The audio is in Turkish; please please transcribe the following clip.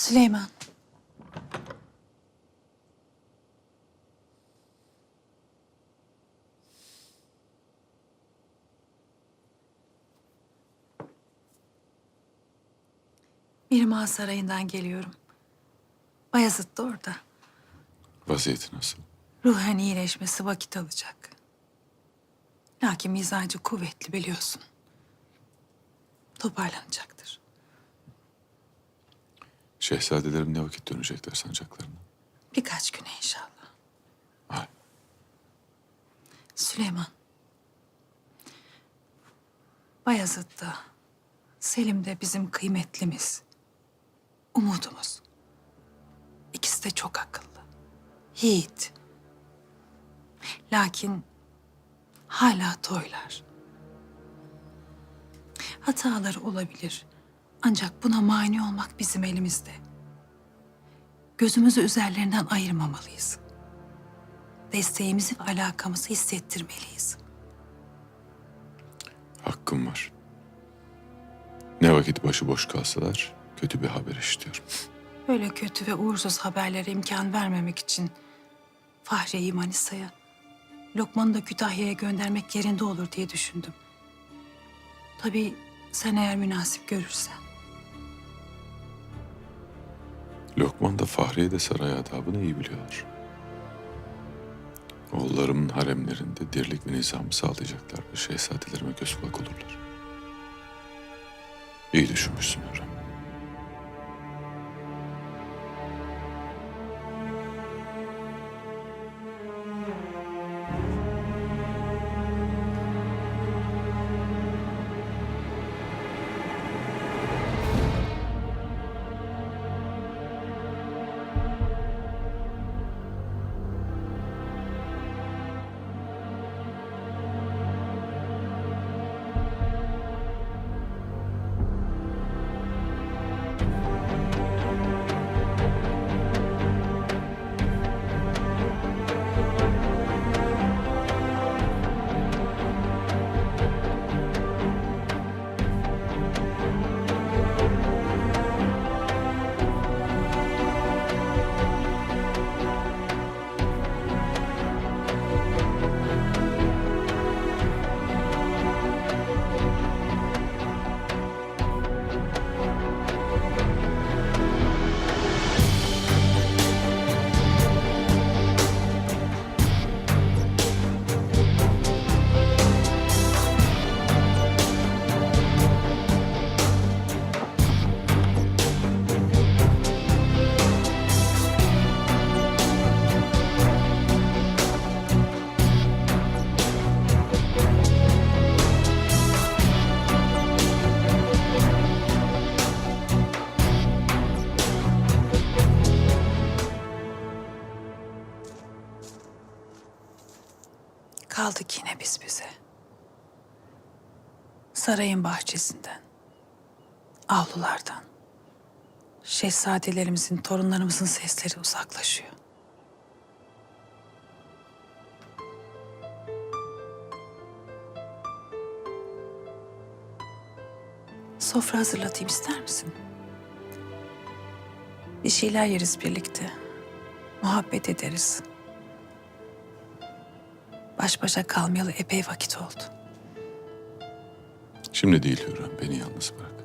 Süleyman. Mirmah Sarayı'ndan geliyorum. Bayezid de orada. Vaziyeti nasıl? Ruhen iyileşmesi vakit alacak. Lakin mizacı kuvvetli biliyorsun. Toparlanacaktır. Şehzadelerim ne vakit dönecekler sancaklarına? Birkaç güne inşallah. Hay. Süleyman. Bayezid da, Selim de bizim kıymetlimiz. Umudumuz. İkisi de çok akıllı. Yiğit. Lakin hala toylar. Hataları olabilir. Ancak buna mani olmak bizim elimizde. Gözümüzü üzerlerinden ayırmamalıyız desteğimizi ve alakamızı hissettirmeliyiz. Hakkım var. Ne vakit başıboş kalsalar kötü bir haber işitiyorum. Böyle kötü ve uğursuz haberlere imkan vermemek için Fahriye'yi Manisa'ya, Lokman'ı da Kütahya'ya göndermek yerinde olur diye düşündüm. Tabii sen eğer münasip görürsen. Lokman da Fahriye de saray adabını iyi biliyorlar. Oğullarımın haremlerinde dirlik ve nizamı sağlayacaklar ve şehzadelerime göz kulak olurlar. İyi düşünmüşsün Kaldık yine biz bize. Sarayın bahçesinden, avlulardan, şehzadelerimizin, torunlarımızın sesleri uzaklaşıyor. Sofra hazırlatayım ister misin? Bir şeyler yeriz birlikte. Muhabbet ederiz. Baş başa kalmayalı epey vakit oldu. Şimdi değil Hürrem, beni yalnız bırak.